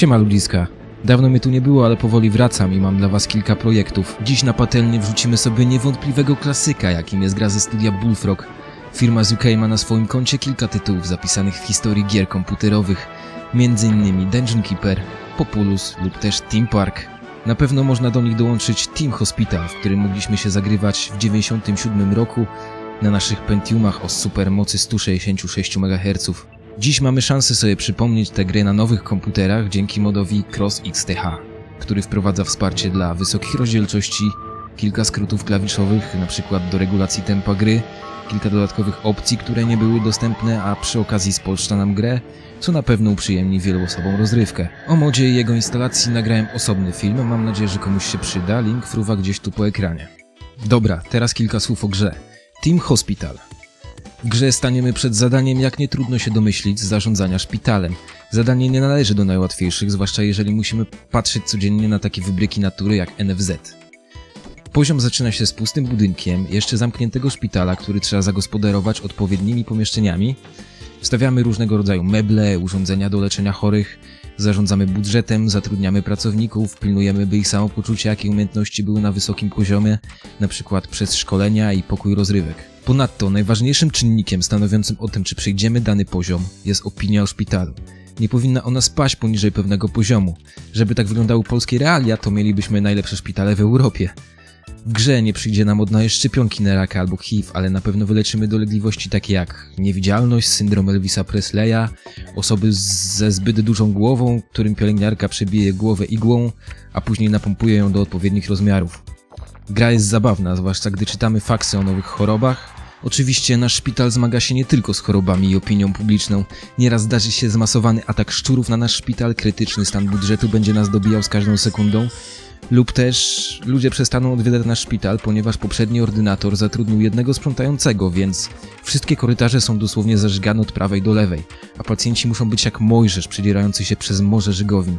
Siema ludziska. Dawno mnie tu nie było, ale powoli wracam i mam dla was kilka projektów. Dziś na patelnię wrzucimy sobie niewątpliwego klasyka, jakim jest gra ze studia Bullfrog. Firma z UK ma na swoim koncie kilka tytułów zapisanych w historii gier komputerowych, m.in. Dungeon Keeper, Populus lub też Team Park. Na pewno można do nich dołączyć Team Hospital, w którym mogliśmy się zagrywać w 97 roku na naszych Pentiumach o supermocy 166 MHz. Dziś mamy szansę sobie przypomnieć tę grę na nowych komputerach dzięki modowi Cross XTH, który wprowadza wsparcie dla wysokich rozdzielczości, kilka skrótów klawiszowych, np. do regulacji tempa gry, kilka dodatkowych opcji, które nie były dostępne, a przy okazji spolszcza nam grę, co na pewno uprzyjemni wieloosobową rozrywkę. O modzie i jego instalacji nagrałem osobny film, mam nadzieję, że komuś się przyda, link fruwa gdzieś tu po ekranie. Dobra, teraz kilka słów o grze. Team Hospital. Grze staniemy przed zadaniem, jak nie trudno się domyślić, zarządzania szpitalem. Zadanie nie należy do najłatwiejszych, zwłaszcza jeżeli musimy patrzeć codziennie na takie wybryki natury jak NFZ. Poziom zaczyna się z pustym budynkiem, jeszcze zamkniętego szpitala, który trzeba zagospodarować odpowiednimi pomieszczeniami. Wstawiamy różnego rodzaju meble, urządzenia do leczenia chorych, zarządzamy budżetem, zatrudniamy pracowników, pilnujemy, by ich samopoczucie, jak i umiejętności były na wysokim poziomie, przykład przez szkolenia i pokój rozrywek. Ponadto najważniejszym czynnikiem stanowiącym o tym, czy przejdziemy dany poziom, jest opinia o szpitalu. Nie powinna ona spaść poniżej pewnego poziomu. Żeby tak wyglądały polskie realia, to mielibyśmy najlepsze szpitale w Europie. W grze nie przyjdzie nam odnaleźć szczepionki na raka albo HIV, ale na pewno wyleczymy dolegliwości takie jak niewidzialność, syndrom Elvisa Presleya, osoby ze zbyt dużą głową, którym pielęgniarka przebije głowę igłą, a później napompuje ją do odpowiednich rozmiarów. Gra jest zabawna, zwłaszcza gdy czytamy faksy o nowych chorobach. Oczywiście nasz szpital zmaga się nie tylko z chorobami i opinią publiczną. Nieraz zdarzy się zmasowany atak szczurów na nasz szpital, krytyczny stan budżetu będzie nas dobijał z każdą sekundą, lub też ludzie przestaną odwiedzać nasz szpital, ponieważ poprzedni ordynator zatrudnił jednego sprzątającego, więc wszystkie korytarze są dosłownie zażygane od prawej do lewej, a pacjenci muszą być jak Mojżesz przedzierający się przez morze żygowin.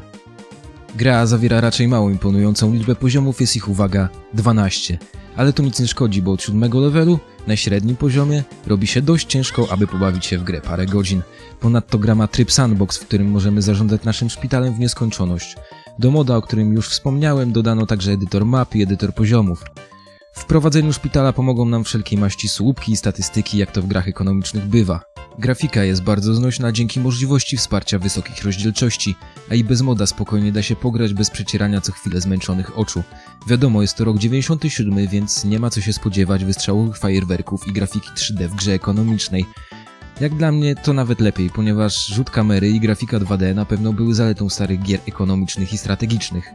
Gra zawiera raczej mało imponującą liczbę poziomów, jest ich uwaga 12, ale to nic nie szkodzi, bo od siódmego levelu, na średnim poziomie, robi się dość ciężko, aby pobawić się w grę parę godzin. Ponadto gra ma tryb sandbox, w którym możemy zarządzać naszym szpitalem w nieskończoność. Do moda, o którym już wspomniałem, dodano także edytor map i edytor poziomów. W prowadzeniu szpitala pomogą nam wszelkiej maści słupki i statystyki, jak to w grach ekonomicznych bywa. Grafika jest bardzo znośna dzięki możliwości wsparcia wysokich rozdzielczości, a i bez moda spokojnie da się pograć bez przecierania co chwilę zmęczonych oczu. Wiadomo, jest to rok 97, więc nie ma co się spodziewać wystrzałowych fajerwerków i grafiki 3D w grze ekonomicznej. Jak dla mnie to nawet lepiej, ponieważ rzut kamery i grafika 2D na pewno były zaletą starych gier ekonomicznych i strategicznych.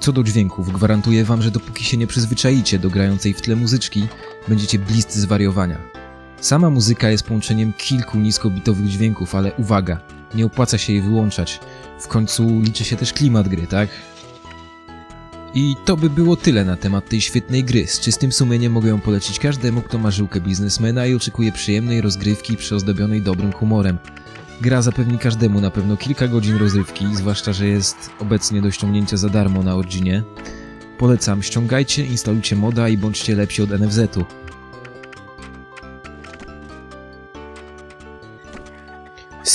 Co do dźwięków, gwarantuję wam, że dopóki się nie przyzwyczaicie do grającej w tle muzyczki, będziecie bliscy zwariowania. Sama muzyka jest połączeniem kilku niskobitowych dźwięków, ale uwaga, nie opłaca się jej wyłączać. W końcu liczy się też klimat gry, tak? I to by było tyle na temat tej świetnej gry. Z czystym sumieniem mogę ją polecić każdemu, kto ma żyłkę biznesmena i oczekuje przyjemnej rozgrywki przyozdobionej dobrym humorem. Gra zapewni każdemu na pewno kilka godzin rozrywki, zwłaszcza, że jest obecnie do ściągnięcia za darmo na Originie. Polecam, ściągajcie, instalujcie moda i bądźcie lepsi od NFZ-u.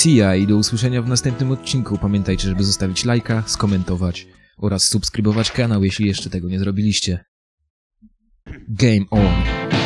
Ya i do usłyszenia w następnym odcinku. Pamiętajcie, żeby zostawić lajka, skomentować oraz subskrybować kanał, jeśli jeszcze tego nie zrobiliście. Game on!